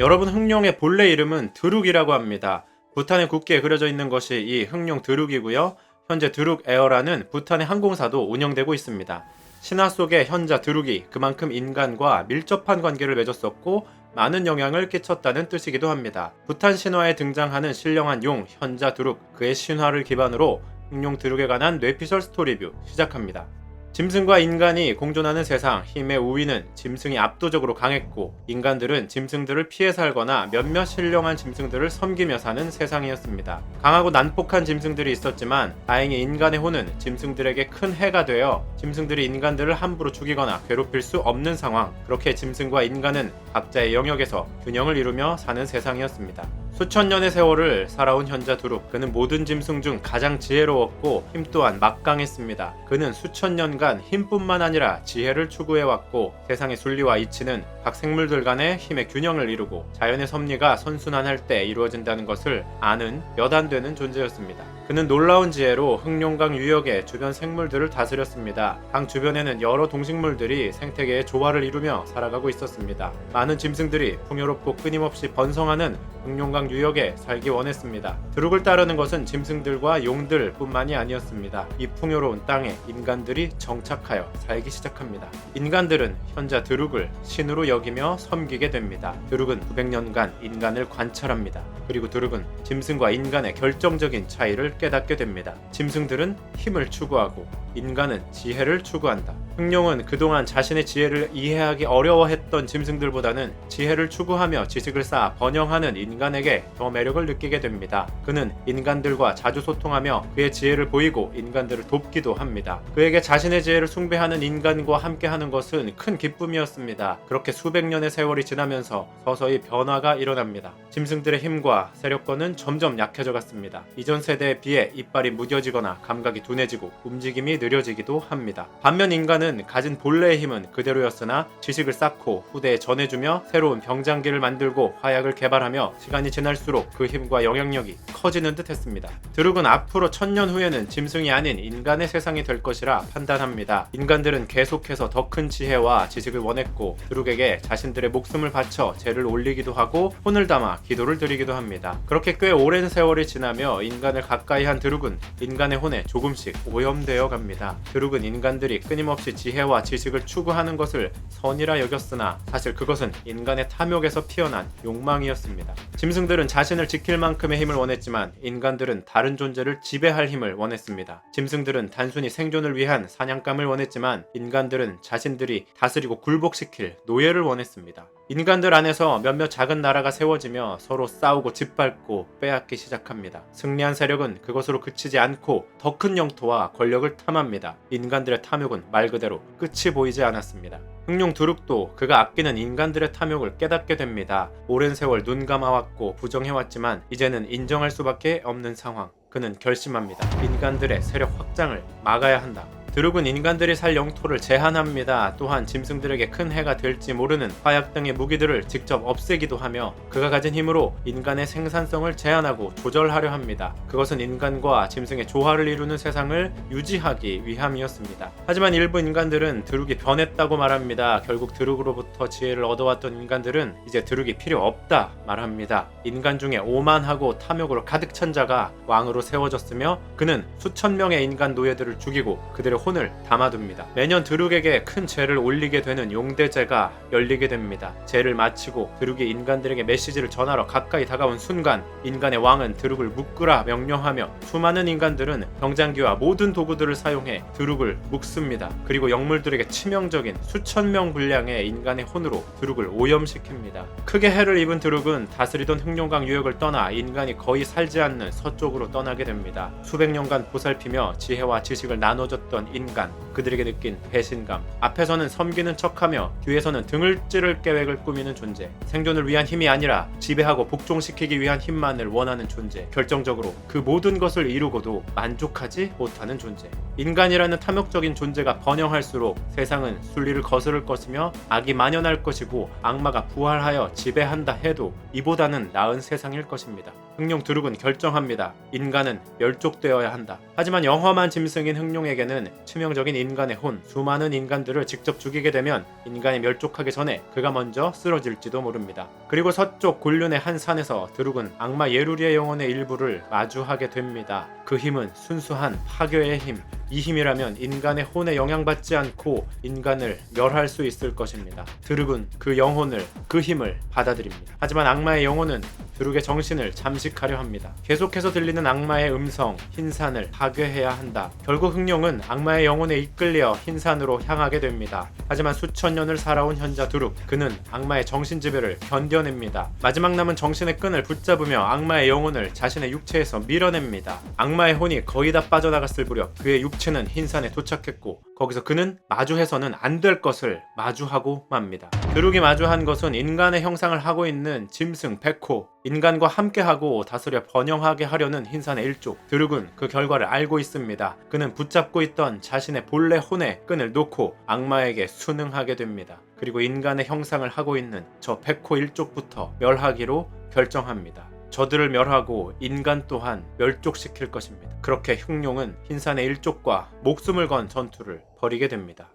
여러분 흑룡의 본래 이름은 드룩이라고 합니다. 부탄의 국기에 그려져 있는 것이 이 흑룡 드룩이고요. 현재 드룩 에어라는 부탄의 항공사도 운영되고 있습니다. 신화 속의 현자 드룩이 그만큼 인간과 밀접한 관계를 맺었었고 많은 영향을 끼쳤다는 뜻이기도 합니다. 부탄 신화에 등장하는 신령한 용 현자 드룩 그의 신화를 기반으로 흑룡 드룩에 관한 뇌피셜 스토리뷰 시작합니다. 짐승과 인간이 공존하는 세상, 힘의 우위는 짐승이 압도적으로 강했고 인간들은 짐승들을 피해 살거나 몇몇 신령한 짐승들을 섬기며 사는 세상이었습니다. 강하고 난폭한 짐승들이 있었지만 다행히 인간의 혼은 짐승들에게 큰 해가 되어 짐승들이 인간들을 함부로 죽이거나 괴롭힐 수 없는 상황. 그렇게 짐승과 인간은 각자의 영역에서 균형을 이루며 사는 세상이었습니다. 수천 년의 세월을 살아온 현자 두룩 그는 모든 짐승 중 가장 지혜로웠고 힘 또한 막강했습니다. 그는 수천 년간 힘뿐만 아니라 지혜를 추구해왔고 세상의 순리와 이치는 각 생물들 간의 힘의 균형을 이루고 자연의 섭리가 선순환할 때 이루어진다는 것을 아는 몇 안 되는 존재였습니다. 그는 놀라운 지혜로 흑룡강 유역의 주변 생물들을 다스렸습니다. 강 주변에는 여러 동식물들이 생태계의 조화를 이루며 살아가고 있었습니다. 많은 짐승들이 풍요롭고 끊임없이 번성하는 흑룡강 유역에 살기 원했습니다. 드룩을 따르는 것은 짐승들과 용들 뿐만이 아니었습니다. 이 풍요로운 땅에 인간들이 정착하여 살기 시작합니다. 인간들은 현자 드룩을 신으로 여기며 섬기게 됩니다. 드룩은 900년간 인간을 관찰합니다. 그리고 드룩은 짐승과 인간의 결정적인 차이를 깨닫게 됩니다. 짐승들은 힘을 추구하고 인간은 지혜를 추구한다. 흑룡은 그동안 자신의 지혜를 이해하기 어려워했던 짐승들보다는 지혜를 추구하며 지식을 쌓아 번영하는 인간에게 더 매력을 느끼게 됩니다. 그는 인간들과 자주 소통하며 그의 지혜를 보이고 인간들을 돕기도 합니다. 그에게 자신의 지혜를 숭배하는 인간과 함께하는 것은 큰 기쁨이었습니다. 그렇게 수백 년의 세월이 지나면서 서서히 변화가 일어납니다. 짐승들의 힘과 세력권은 점점 약해져 갔습니다. 이전 세대에 비해 이빨이 무뎌지거나 감각이 둔해지고 움직임이 느려지기도 합니다. 반면 인간 은 가진 본래의 힘은 그대로였으나 지식을 쌓고 후대에 전해주며 새로운 병장기를 만들고 화약을 개발하며 시간이 지날수록 그 힘과 영향력이 커지는 듯 했습니다. 드룩은 앞으로 천년 후에는 짐승이 아닌 인간의 세상이 될 것이라 판단합니다. 인간들은 계속해서 더 큰 지혜와 지식을 원했고 드룩에게 자신들의 목숨을 바쳐 죄를 올리기도 하고 혼을 담아 기도를 드리기도 합니다. 그렇게 꽤 오랜 세월이 지나며 인간을 가까이 한 드룩은 인간의 혼에 조금씩 오염되어 갑니다. 드룩은 인간들이 끊임없이 지혜와 지식을 추구하는 것을 선이라 여겼으나 사실 그것은 인간의 탐욕에서 피어난 욕망이었습니다. 짐승들은 자신을 지킬 만큼의 힘을 원했지만 인간들은 다른 존재를 지배할 힘을 원했습니다. 짐승들은 단순히 생존을 위한 사냥감을 원했지만 인간들은 자신들이 다스리고 굴복시킬 노예를 원했습니다. 인간들 안에서 몇몇 작은 나라가 세워지며 서로 싸우고 짓밟고 빼앗기 시작합니다. 승리한 세력은 그것으로 그치지 않고 더 큰 영토와 권력을 탐합니다. 인간들의 탐욕은 말 그대로 끝이 보이지 않았습니다. 흑룡 두룩도 그가 아끼는 인간들의 탐욕을 깨닫게 됩니다. 오랜 세월 눈 감아왔고 부정해왔지만 이제는 인정할 수밖에 없는 상황. 그는 결심합니다. 인간들의 세력 확장을 막아야 한다. 드룩은 인간들이 살 영토를 제한합니다. 또한 짐승들에게 큰 해가 될지 모르는 화약 등의 무기들을 직접 없애기도 하며 그가 가진 힘으로 인간의 생산성을 제한하고 조절하려 합니다. 그것은 인간과 짐승의 조화를 이루는 세상을 유지하기 위함이었습니다. 하지만 일부 인간들은 드룩이 변했다고 말합니다. 결국 드룩으로부터 지혜를 얻어왔던 인간들은 이제 드룩이 필요 없다 말합니다. 인간 중에 오만하고 탐욕으로 가득 찬 자가 왕으로 세워졌으며 그는 수천 명의 인간 노예들을 죽이고 그들의 혼을 담아둡니다. 매년 드룩에게 큰 죄를 올리게 되는 용대제가 열리게 됩니다. 죄를 마치고 드룩이 인간들에게 메시지를 전하러 가까이 다가온 순간 인간의 왕은 드룩을 묶으라 명령하며 수많은 인간들은 병장기와 모든 도구들을 사용해 드룩을 묶습니다. 그리고 영물들에게 치명적인 수천 명 분량의 인간의 혼으로 드룩을 오염시킵니다. 크게 해를 입은 드룩은 다스리던 흑룡강 유역을 떠나 인간이 거의 살지 않는 서쪽으로 떠나게 됩니다. 수백 년간 보살피며 지혜와 지식을 나눠줬던 인간, 그들에게 느낀 배신감. 앞에서는 섬기는 척하며 뒤에서는 등을 찌를 계획을 꾸미는 존재. 생존을 위한 힘이 아니라 지배하고 복종시키기 위한 힘만을 원하는 존재. 결정적으로 그 모든 것을 이루고도 만족하지 못하는 존재. 인간이라는 탐욕적인 존재가 번영할수록 세상은 순리를 거스를 것이며 악이 만연할 것이고 악마가 부활하여 지배한다 해도 이보다는 나은 세상일 것입니다. 흑룡 드룩은 결정합니다. 인간은 멸족되어야 한다. 하지만 영험한 짐승인 흑룡에게는 치명적인 인간의 혼, 수많은 인간들을 직접 죽이게 되면 인간이 멸족하기 전에 그가 먼저 쓰러질지도 모릅니다. 그리고 서쪽 곤륜의 한 산에서 드룩은 악마 예루리의 영혼의 일부를 마주하게 됩니다. 그 힘은 순수한 파괴의 힘. 이 힘이라면 인간의 혼에 영향받지 않고 인간을 멸할 수 있을 것입니다. 드룩은 그 영혼을, 그 힘을 받아들입니다. 하지만 악마의 영혼은 드룩의 정신을 잠 식하려 합니다. 계속해서 들리는 악마의 음성, 흰산을 파괴해야 한다. 결국 흑룡은 악마의 영혼에 이끌려 흰산으로 향하게 됩니다. 하지만 수천 년을 살아온 현자 드룩, 그는 악마의 정신지배를 견뎌냅니다. 마지막 남은 정신의 끈을 붙잡으며 악마의 영혼을 자신의 육체에서 밀어냅니다. 악마의 혼이 거의 다 빠져나갔을 무렵 그의 육체는 흰산에 도착했고 거기서 그는 마주해서는 안 될 것을 마주하고 맙니다. 드룩이 마주한 것은 인간의 형상을 하고 있는 짐승 백호, 인간과 함께하고 다스려 번영하게 하려는 흰산의 일족. 드룩은 그 결과를 알고 있습니다. 그는 붙잡고 있던 자신의 본래 혼의 끈을 놓고 악마에게 순응하게 됩니다. 그리고 인간의 형상을 하고 있는 저 백호 일족부터 멸하기로 결정합니다. 저들을 멸하고 인간 또한 멸족시킬 것입니다. 그렇게 흑룡은 흰산의 일족과 목숨을 건 전투를 벌이게 됩니다.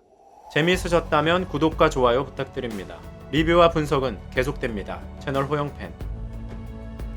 재미있으셨다면 구독과 좋아요 부탁드립니다. 리뷰와 분석은 계속됩니다. 채널 호영팬